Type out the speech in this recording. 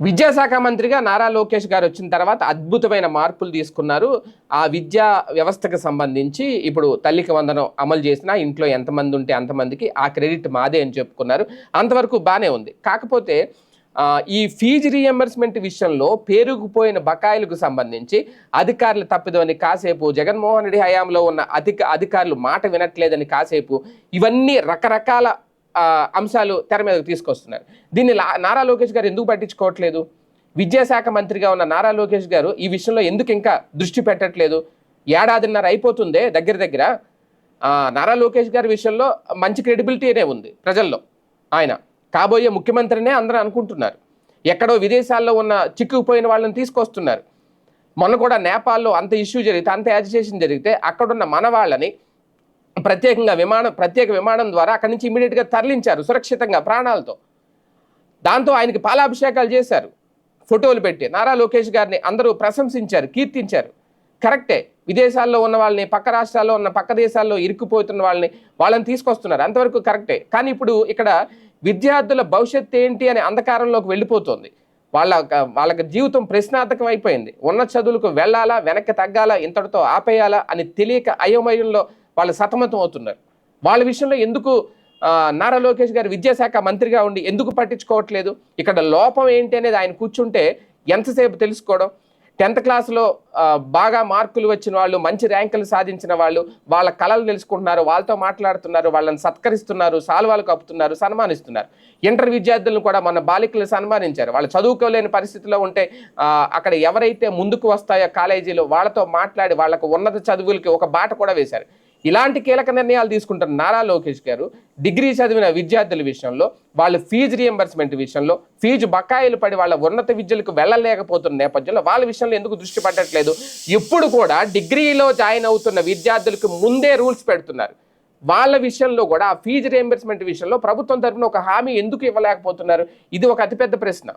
విద్యాశాఖ మంత్రిగా నారా లోకేష్ గారు వచ్చిన తర్వాత అద్భుతమైన మార్పులు తీసుకున్నారు. ఆ విద్యా వ్యవస్థకు సంబంధించి ఇప్పుడు తల్లికి వందనం అమలు చేసినా ఇంట్లో ఎంతమంది ఉంటే అంతమందికి ఆ క్రెడిట్ మాదే అని చెప్పుకున్నారు. అంతవరకు బాగానే ఉంది. కాకపోతే ఈ ఫీజు రీఎంబర్స్మెంట్ విషయంలో పేరుకుపోయిన బకాయిలకు సంబంధించి అధికారులు తప్పిదమని కాసేపు జగన్మోహన్ రెడ్డి హయాంలో ఉన్న అధిక అధికారులు మాట వినట్లేదని కాసేపు ఇవన్నీ రకరకాల అంశాలు తెర మీదకు తీసుకొస్తున్నారు. దీన్ని లా- నారా లోకేష్ గారు ఎందుకు పట్టించుకోవట్లేదు? విద్యాశాఖ మంత్రిగా ఉన్న నారా లోకేష్ గారు ఈ విషయంలో ఎందుకు ఇంకా దృష్టి పెట్టట్లేదు? ఏడాదిన్నర అయిపోతుందే దగ్గర దగ్గర. నారా లోకేష్ గారి విషయంలో మంచి క్రెడిబిలిటీనే ఉంది ప్రజల్లో ఆయన. కాబోయే ముఖ్యమంత్రినే అందరూ అనుకుంటున్నారు. ఎక్కడో విదేశాల్లో ఉన్న చిక్కుకుపోయిన వాళ్ళని తీసుకొస్తున్నారు. మొన్న కూడా నేపాల్లో అంత ఇష్యూ జరిగితే అంత యాజిటేషన్ జరిగితే అక్కడున్న మన వాళ్ళని ప్రత్యేకంగా విమానం ప్రత్యేక విమానం ద్వారా అక్కడి నుంచి ఇమీడియట్గా తరలించారు సురక్షితంగా ప్రాణాలతో. దాంతో ఆయనకి పాలాభిషేకాలు చేశారు ఫోటోలు పెట్టి. నారా లోకేష్ గారిని అందరూ ప్రశంసించారు కీర్తించారు. కరెక్టే విదేశాల్లో ఉన్న వాళ్ళని పక్క రాష్ట్రాల్లో ఉన్న పక్క దేశాల్లో ఇరుక్కుపోతున్న వాళ్ళని వాళ్ళని తీసుకొస్తున్నారు. అంతవరకు కరెక్టే కానీ ఇప్పుడు ఇక్కడ విద్యార్థుల భవిష్యత్తు ఏంటి అనే అంధకారంలోకి వెళ్ళిపోతుంది. వాళ్ళ వాళ్ళకి జీవితం ప్రశ్నార్థకం అయిపోయింది. ఉన్న చదువులకు వెళ్ళాలా వెనక్కి తగ్గాలా ఇంతటితో ఆపేయాలా అని తెలియక అయోమయంలో వాళ్ళు సతమతం అవుతున్నారు. వాళ్ళ విషయంలో ఎందుకు నారా లోకేష్ గారు విద్యాశాఖ మంత్రిగా ఉండి ఎందుకు పట్టించుకోవట్లేదు? ఇక్కడ లోపం ఏంటి అనేది ఆయన కూర్చుంటే ఎంతసేపు తెలుసుకోవడం? టెన్త్ క్లాస్లో బాగా మార్కులు వచ్చిన వాళ్ళు మంచి ర్యాంకులు సాధించిన వాళ్ళు వాళ్ళ కళలు తెలుసుకుంటున్నారు వాళ్ళతో మాట్లాడుతున్నారు వాళ్ళని సత్కరిస్తున్నారు సాల్వాలు కప్పుతున్నారు సన్మానిస్తున్నారు. ఇంటర్ విద్యార్థులను కూడా మన బాలికలు సన్మానించారు. వాళ్ళు చదువుకోలేని పరిస్థితిలో ఉంటే అక్కడ ఎవరైతే ముందుకు వస్తాయో కాలేజీలో వాళ్ళతో మాట్లాడి వాళ్ళకు ఉన్నత చదువులకి ఒక బాట కూడా వేశారు. ఇలాంటి కీలక నిర్ణయాలు తీసుకుంటున్న నారా లోకేష్ గారు డిగ్రీ చదివిన విద్యార్థుల విషయంలో వాళ్ళ ఫీజు రియంబర్స్మెంట్ విషయంలో ఫీజు బకాయిలు పడి వాళ్ళ ఉన్నత విద్యలకు వెళ్ళలేకపోతున్న నేపథ్యంలో వాళ్ళ విషయంలో ఎందుకు దృష్టి పట్టట్లేదు? ఇప్పుడు కూడా డిగ్రీలో జాయిన్ అవుతున్న విద్యార్థులకు ముందే రూల్స్ పెడుతున్నారు. వాళ్ళ విషయంలో కూడా ఆ ఫీజు రియంబర్స్మెంట్ విషయంలో ప్రభుత్వం తరపున ఒక హామీ ఎందుకు ఇవ్వలేకపోతున్నారు? ఇది ఒక అతిపెద్ద ప్రశ్న.